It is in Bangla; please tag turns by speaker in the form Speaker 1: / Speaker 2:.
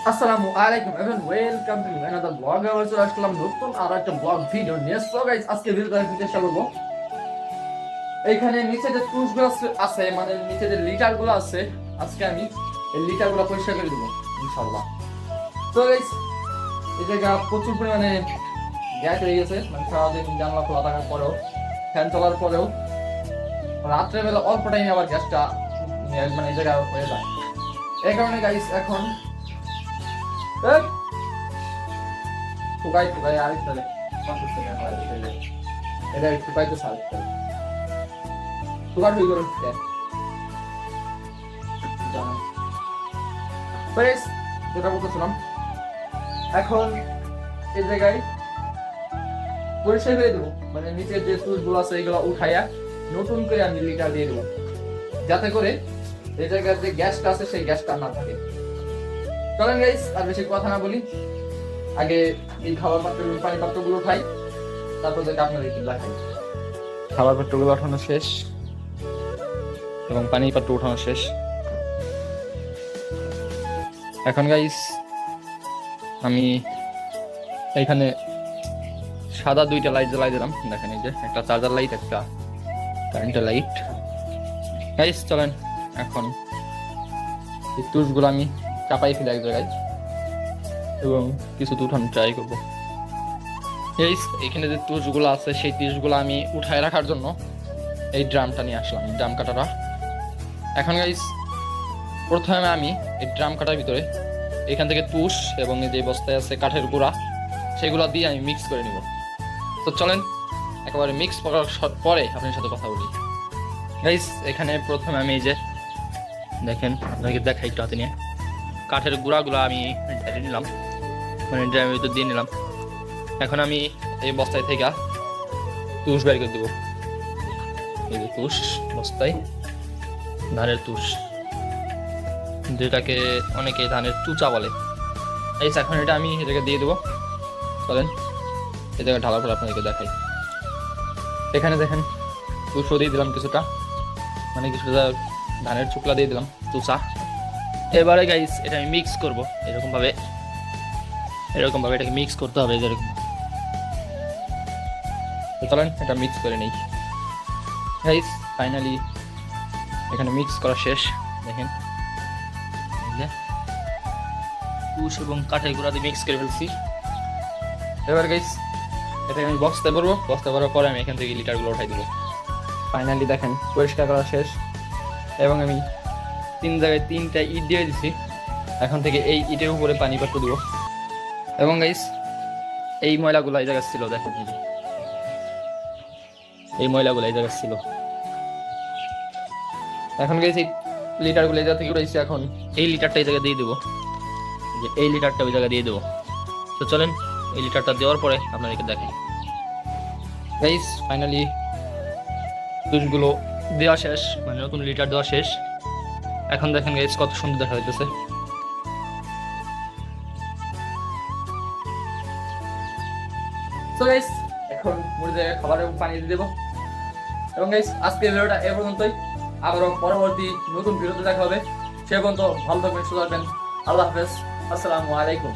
Speaker 1: আসসালামু আলাইকুম everyone welcome to another blog আবার চলে আসলাম নতুন আর একটা ব্লগ ভিডিও নিয়ে। সো গাইস আজকে ভিডিওটা দেখতে চেষ্টা করব, এইখানে নিচে যে টুলসগুলো আছে- মানে নিচে যে লিটারগুলো আছে, আজকে আমি এই লিটারগুলো পরিষ্কার করে দেবো, ইনশাআল্লাহ। তো গাইস এই জায়গা প্রচুর পরিমাণে গ্যাস হয়ে গেছে মানে সারাদিন জানলা খোলা থাকার পরেও ফ্যান চলার পরেও। রাত্রেবেলা অল্প টাইমে আবার গ্যাসটা মানে এই জায়গা হয়ে যায়। এই কারণে গাইস এখন! এখন এই জায়গায় পরিষ্কার করে দেবো। মানে নিচের যে টুলগুলো আছে, এগুলো উঠাইয়া নতুন করে আমি লিটার দিয়ে দেবো। যাতে করে এই জায়গার যে গ্যাসটা আছে, সেই গ্যাসটা না থাকে। চলেন গাইস আর বেশি কথা না বলি। আগে এই খাবার পাত্র পানি পাত্রগুলো খাই, তারপর যেটা আপনাদের কিল্লা খাই খাবার পাত্রগুলো ওঠানো শেষ, এবং পানি পাত্র উঠানো শেষ। এখন গাইস আমি এখানে সাদা দুইটা লাইট জ্বালাই দিলাম। দেখেন এই যে, একটা চার্জার লাইট একটা কারেন্টের লাইট গাইস চলেন, এখন এই তুষগুলো আমি চাপাই ফেলে এক জায়গায় এবং কিছু উঠানোর ট্রাই করব। এই এখানে যে তুষগুলো আছে, সেই তুষগুলো আমি উঠায় রাখার জন্য এই ড্রামটা নিয়ে আসলাম ড্রাম কাটাটা। এখন গাইস প্রথমে আমি এই ড্রাম কাটার ভিতরে এখান থেকে তুষ এবং যে বস্তায় আছে কাঠের গুঁড়া, সেগুলো দিয়ে আমি মিক্স করে নিব। তো চলেন, একেবারে মিক্স করার পরে আপনার সাথে কথা বলি। গাইস এখানে প্রথমে আমি এই যে দেখেন আপনাকে দেখাই একটু হাতে নিয়ে। কাঠের গুঁড়াগুলো আমি ঢেলে নিলাম। মানে ড্রামের ভিতর দিয়ে নিলাম। এখন আমি এই বস্তায় থেকে তুষ বের করে দেবো। এই তুষ বস্তায়, ধানের তুষ। যেটাকে অনেকে ধানের চুচা বলে। এই এখন এটা আমি এটাকে দিয়ে দেবো। চলেন এটাকে ঢালার পর আপনাদেরকে দেখাই। এখানে দেখেন, তুষও দিয়ে দিলাম কিছুটা। মানে কিছুটা ধানের চুকলা দিয়ে দিলাম তুষা এবারে গাইস এটা আমি মিক্স করব। এরকম ভাবে এরকম ভাবে এটাকে মিক্স করতে হবে যেরকম চলেন, এটা মিক্স করে নেই। গাইস ফাইনালি এখানে মিক্স করা শেষ, দেখেন। তুষ এবং কাঠের গুঁড়া দিয়ে মিক্স করে ফেলছি। এবার গাইস এটাকে আমি বক্সতে ভরবো। বক্সতে ভরার পরে আমি এখান থেকে লিটারগুলো উঠাই দেবো। ফাইনালি দেখেন, পরিষ্কার করা শেষ। এবং আমি তিন জায়গায় তিনটা ইট দিয়ে দিছি। এখন থেকে এই ইটের উপরে পানি পাত্র দিব। এবং গাইস এই ময়লাগুলো এই জায়গায় ছিল, দেখেন এই এই ময়লাগুলো এই জায়গায় ছিল। এখন গেছি লিটারগুলো এই জায়গা থেকে উঠেছি এখন এই লিটারটা এই জায়গায় দিয়ে দেবো। যে এই লিটারটা ওই জায়গায় দিয়ে দেবো। তো চলেন, এই লিটারটা দেওয়ার পরে আপনাদেরকে দেখেন গাইস ফাইনালি দুধগুলো দেওয়া শেষ মানে নতুন লিটার দেওয়া শেষ। এখন দেখেন গাইজ কত সুন্দর দেখা যাইতেছে। তো গাইস এখন মুরগি খাবার এবং পানি দিয়ে দেবো। এবং গাইস আজকের ভিডিওটা এ পর্যন্তই। আবারও পরবর্তী নতুন ভিডিওতে দেখা হবে। সে পর্যন্ত ভালো থাকবেন, সুস্থ আল্লাহ হাফেজ। আসসালামু আলাইকুম।